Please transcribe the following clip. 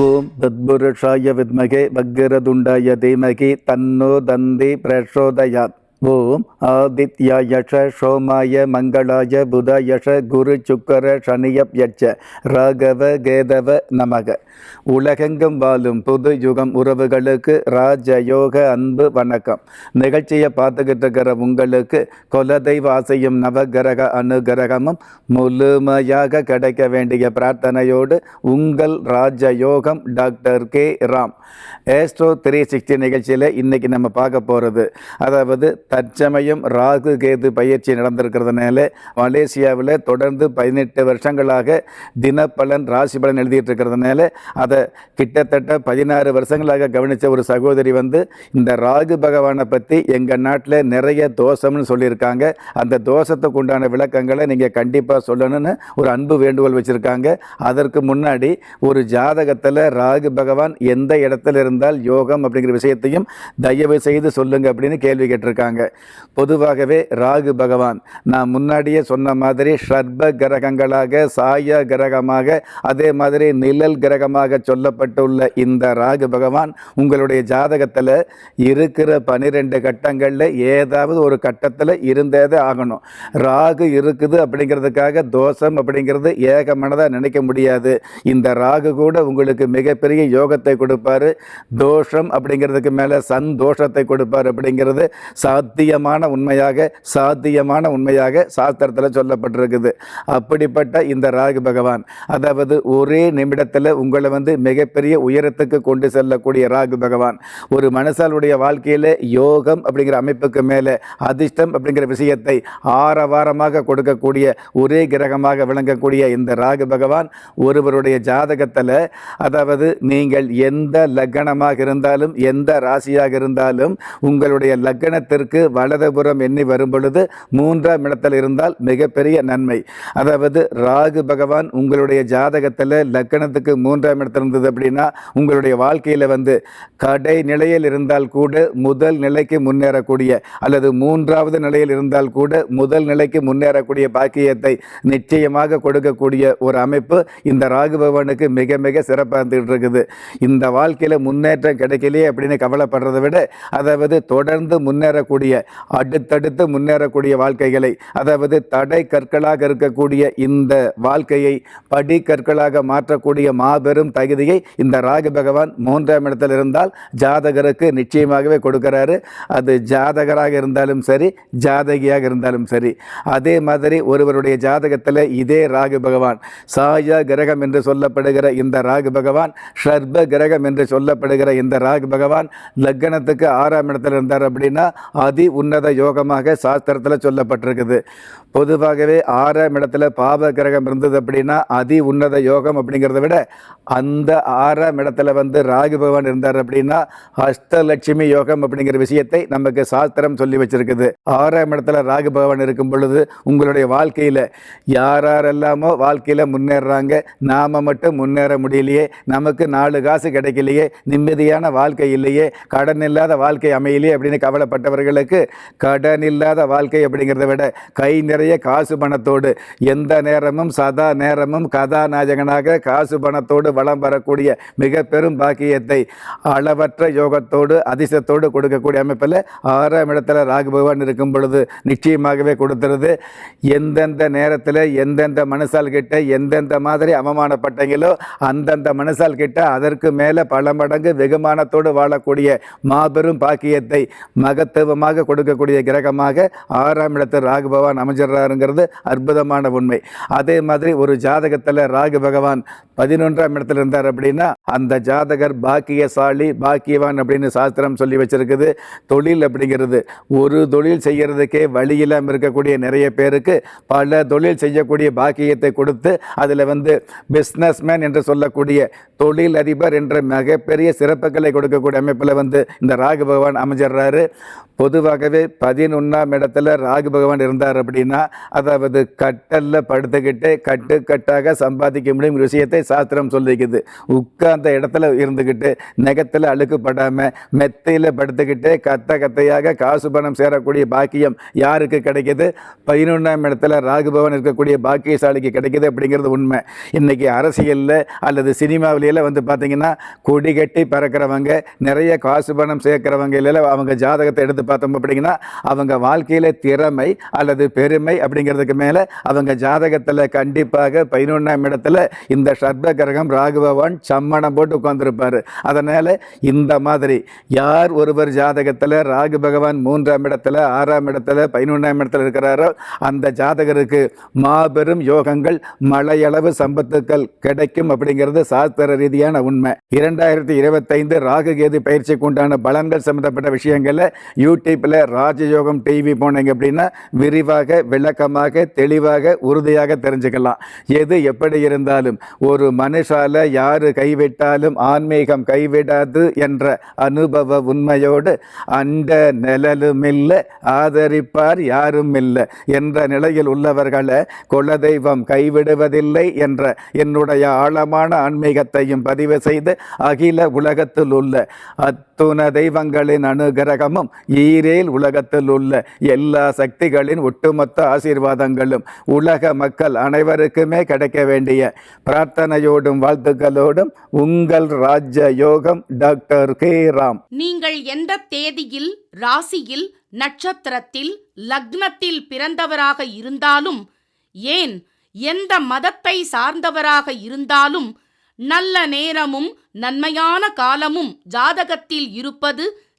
ஓம் தத்புருஷாய வித்மகே வக்ரதுண்டாய தீமகி தன்னோ தந்தி பிரச்சோதயாத் ஓம் ஆதித்யாயஷ சோமாய மங்களாய புதாயஷ குரு சுக்கர சனியப் யட்ச ராகவ கேதவ நமக. உலகெங்கும் வாழும் புது யுகம் உறவுகளுக்கு ராஜயோக அன்பு வணக்கம். நிகழ்ச்சியை பார்த்துக்கிட்டு இருக்கிற உங்களுக்கு குலதெய்வ ஆசையும் நவகிரக அனுகிரகமும் முழுமையாக கிடைக்க வேண்டிய பிரார்த்தனையோடு உங்கள் ராஜயோகம் doctor K Ram. Astro three sixty நிகழ்ச்சியில் இன்னைக்கு நம்ம பார்க்க போகிறது அதாவது தற்சமயம் ராகு கேது பயிற்சி நடந்திருக்கிறதுனால மலேசியாவில் தொடர்ந்து பதினெட்டு வருஷங்களாக தினப்பலன் ராசி பலன் எழுதிட்டு இருக்கிறதுனால அதை கிட்டத்தட்ட பதினாறு வருஷங்களாக கவனித்த ஒரு சகோதரி வந்து இந்த ராகு பகவானை பற்றி எங்கள் நாட்டில் நிறைய தோஷம்னு சொல்லியிருக்காங்க. அந்த தோஷத்துக்கு உண்டான விளக்கங்களை நீங்கள் கண்டிப்பாக சொல்லணும்னு ஒரு அன்பு வேண்டுகோள் வச்சுருக்காங்க. அதற்கு முன்னாடி ஒரு ஜாதகத்தில் ராகு பகவான் எந்த இடத்துல இருந்தால் யோகம் அப்படிங்கிற விஷயத்தையும் தயவு செய்து சொல்லுங்க அப்படின்னு கேள்வி கேட்டிருக்காங்க. பொதுவாகவே ராகு பகவான் நான் முன்னாடியே சொன்ன மாதிரி ஷர்ப கிரகங்களாக சாய கிரகமாக அதே மாதிரி நிழல் கிரகமாக சொல்லப்பட்டுள்ள இந்த ராகு பகவான் உங்களுடைய ஜாதகத்தில் இருக்கிற பனிரெண்டு கட்டங்களில் ஏதாவது ஒரு கட்டத்தில் இருந்தே தான் ஆகணும். ராகு இருக்குது அப்படிங்கிறதுக்காக தோஷம் அப்படிங்கிறது ஏகமனதாக நினைக்க முடியாது. இந்த ராகு கூட உங்களுக்கு மிகப்பெரிய யோகத்தை கொடுப்பாரு. தோஷம் அப்படிங்கிறதுக்கு மேலே சந்தோஷத்தை கொடுப்பார் அப்படிங்கிறது சாத்தியமான உண்மையாக சாத்தியமான உண்மையாக சாஸ்திரத்தில் சொல்லப்பட்டிருக்குது. அப்படிப்பட்ட இந்த ராகு பகவான் அதாவது ஒரே நிமிடத்தில் உங்களை வந்து மிகப்பெரிய உயரத்துக்கு கொண்டு செல்லக்கூடிய ராகு பகவான் ஒரு மனுஷாளுடைய வாழ்க்கையில் யோகம் அப்படிங்கிற அமைப்புக்கு மேலே அதிர்ஷ்டம் அப்படிங்கிற விஷயத்தை ஆரவாரமாக கொடுக்கக்கூடிய ஒரே கிரகமாக விளங்கக்கூடிய இந்த ராகு பகவான் ஒருவருடைய ஜாதகத்தில் அதாவது நீங்கள் எந்த லக்கணமாக இருந்தாலும் எந்த ராசியாக இருந்தாலும் உங்களுடைய லக்கணத்திற்கு வலதுபுறம் எண்ணி வரும் பொழுது மூன்றாம் இடத்தில் இருந்தால் மிகப்பெரிய நன்மை. அதாவது ராகு பகவான் உங்களுடைய ஜாதகத்தில் லக்கணத்துக்கு மூன்றாம் இடத்தில் இருந்தது அப்படின்னா உங்களுடைய வாழ்க்கையில் வந்து கடை நிலையில் இருந்தால் கூட முதல் நிலைக்கு முன்னேறக்கூடிய அல்லது மூன்றாவது நிலையில் இருந்தால் கூட முதல் நிலைக்கு முன்னேறக்கூடிய பாக்கியத்தை நிச்சயமாக கொடுக்கக்கூடிய ஒரு அமைப்பு இந்த ராகு பகவானுக்கு மிக மிக சிறப்பாக இருந்துகிட்டு இருக்குது. இந்த வாழ்க்கையில் முன்னேற்றம் கிடைக்கலையே அப்படின்னு கவலைப்படுறதை விட அதாவது தொடர்ந்து முன்னேறக்கூடிய அடுத்தடுத்து முன்னேறக்கூடிய வாழ்க்கைகளை அதாவது தடை கற்களாக இருக்கக்கூடிய இந்த வாழ்க்கையை படி கற்களாக மாற்றக்கூடிய மாபெரும் தகுதியை இந்த ராகு பகவான் மூன்றாம் இடத்தில் இருந்தால் ஜாதகருக்கு நிச்சயமாகவே கொடுக்கிறாரு. அது ஜாதகராக இருந்தாலும் சரி ஜாதகியாக இருந்தாலும் சரி. அதே மாதிரி ஒருவருடைய ஜாதகத்தில் இதே ராகு பகவான் சாய கிரகம் என்று சொல்லப்படுகிற இந்த ராகு பகவான் ஷர்ப கிரகம் என்று சொல்லப்படுகிற இந்த ராகு பகவான் லக்னத்துக்கு ஆறாம் இடத்தில் இருந்தார் அப்படின்னா அதி உன்னத யோகமாக சாஸ்திரத்தில் சொல்லப்பட்டிருக்குது. பொதுவாகவே ஆறாம் இடத்துல பாப கிரகம் இருந்தது அப்படின்னா அதி உன்னத யோகம் அப்படிங்கிறத விட அந்த ஆறாம் இடத்துல வந்து ராகு பகவான் இருந்தார் அப்படின்னா அஷ்டலட்சுமி யோகம் அப்படிங்கிற விஷயத்தை நமக்கு சாஸ்திரம் சொல்லி வச்சிருக்குது. ஆறாம் இடத்துல ராகு பகவான் இருக்கும் பொழுது உங்களுடைய வாழ்க்கையில் யாரெல்லாமோ வாழ்க்கையில் முன்னேறுறாங்க நாம் மட்டும் முன்னேற முடியலையே. நமக்கு நாலு காசு கிடைக்கலையே. நிம்மதியான வாழ்க்கை இல்லையே. கடன் இல்லாத வாழ்க்கை அமையலையே அப்படின்னு கவலைப்பட்டவர்களுக்கு கடன் இல்லாத வாழ்க்கை அப்படிங்கிறத விட கை நிறைய காசு பணத்தோடு. எந்த நேரமும் சதா நேரமும் கதாநாயகனாக காசு பணத்தோடு வளம் வரக்கூடிய மிக பெரும் பாக்கியத்தை அளவற்ற யோகத்தோடு அதிசயத்தோடு கொடுக்கக்கூடிய அமைப்பில் ஆறாம் இடத்துல ராகு பகவான் இருக்கும் பொழுது நிச்சயமாகவே கொடுத்துருது. எந்தெந்த நேரத்தில் எந்தெந்த மனுஷால் கிட்ட எந்தெந்த மாதிரி அவமானப்பட்டீங்களோ அந்தந்த மனுஷால் கிட்ட அதற்கு மேலே பல மடங்கு வெகுமானத்தோடு வாழக்கூடிய மாபெரும் பாக்கியத்தை மகத்துவமாக கொடுக்கக்கூடிய கிரகமாக ஆறாம் இடத்தில் ராகு பகவான் அமைஞ்சிடறாருங்கிறது அற்புதமான உண்மை. அதே மாதிரி ஒரு ஜாதகத்தில் ராகு பகவான் பதினொன்றாம் இடத்துல இருந்தார் அப்படின்னா அந்த ஜாதகர் பாக்கியசாலி பாக்கியவான் அப்படின்னு சாஸ்திரம் சொல்லி வச்சிருக்குது. தொழில் அப்படிங்கிறது. ஒரு தொழில் செய்கிறதுக்கே வழி இல்லாமல் இருக்கக்கூடிய நிறைய பேருக்கு பல தொழில் செய்யக்கூடிய பாக்கியத்தை கொடுத்து அதில் வந்து பிஸ்னஸ்மேன் என்று சொல்லக்கூடிய தொழில் அதிபர் என்ற மிகப்பெரிய சிறப்புகளை கொடுக்கக்கூடிய அமைப்பில் வந்து இந்த ராகு பகவான் அமைஞ்சிடுறாரு. பொதுவாகவே பதினொன்றாம் இடத்துல ராகு பகவான் இருந்தார் அப்படின்னா அதாவது கட்டல்ல படுத்துக்கிட்டு கட்டு கட்டாக சம்பாதிக்க முடியும் விஷயத்தை சாஸ்திரம் சொல்லிக்குது. உட்கார்ந்த இடத்துல இருந்துக்கிட்டு நெகத்தில் அழுக்குப்படாமல் மெத்தையில் படுத்துக்கிட்டு கத்த கத்தையாக காசு பணம் சேரக்கூடிய பாக்கியம் யாருக்கு கிடைக்குது? பதினொன்றாம் இடத்துல ராகு பகவான் இருக்கக்கூடிய பாக்கியசாலிக்கு கிடைக்குது அப்படிங்கிறது உண்மை. இன்னைக்கு அரசியலில் அல்லது சினிமாவில வந்து பார்த்தீங்கன்னா கொடி கட்டி பறக்கிறவங்க நிறைய காசு பணம் சேர்க்கிறவங்க இல்லை அவங்க ஜாதகத்தை எடுத்து பார்த்தோம் அப்படிங்கன்னா அவங்க வாழ்க்கையில் திறமை அல்லது பெருமை அப்படிங்கிறதுக்கு மேலே அவங்க ஜாதகத்தில் கண்டிப்பாக பதினொன்றாம் இடத்துல இந்த சர்ப கிரகம் சம்மணம் போட்டு உட்காந்துருப்பார் அதனால் இந்த மாதிரி யார் ஒருவர் ஜாதகத்தில் ராகு பகவான் மூன்றாம் இடத்துல ஆறாம் இடத்துல பதினொன்றாம் இடத்துல இருக்கிறாரோ அந்த ஜாதகருக்கு மாபெரும் யோகங்கள் மலையளவு சம்பத்துக்கள் கிடைக்கும் அப்படிங்கிறது சாஸ்திர ரீதியான உண்மை. இரண்டாயிரத்தி இருபத்தைந்து ராகு கேது பயிற்சிக்கு உண்டான பலன்கள் சம்பந்தப்பட்ட விஷயங்களை யூடியூப்பில் ராஜயோகம் டிவி போனீங்க அப்படின்னா விரிவாக விளக்கமாக தெளிவாக உறுதியாக தெரிஞ்சுக்கலாம். எது எப்படி இருந்தாலும் ஒரு மனுஷால யாரு கைவிட்டாலும் ஆன்மீகம் கைவிடாது என்ற அனுபவ உண்மையோடு அண்ட நிழலுமில்லை ஆதரிப்பார் யாரும் இல்லை என்ற நிலையில் உள்ளவர்களை குலதெய்வம் கைவிடுவதில்லை என்ற என்னுடைய ஆழமான ஆன்மீகத்தையும் பதிவு செய்து அகில உலகத்தில் உள்ள அத்துண தெய்வங்களின் அனுகிரகமும் நீரேல் உலகத்தில் உள்ள எல்லா சக்திகளின் ஒட்டுமொத்த ஆசீர்வாதங்களும் உலக மக்கள் அனைவருக்குமே கிடைக்க வேண்டிய பிரார்த்தனையோடும் வாழ்த்துக்களோடும் உங்கள் ராஜ்ய யோகம் டாக்டர் கே ராம். நீங்கள் எந்த தேதியில் ராசியில் நட்சத்திரத்தில் லக்னத்தில் பிறந்தவராக இருந்தாலும் ஏன் எந்த மதத்தை சார்ந்தவராக இருந்தாலும் நல்ல நேரமும் நன்மையான காலமும் ஜாதகத்தில் இருப்பது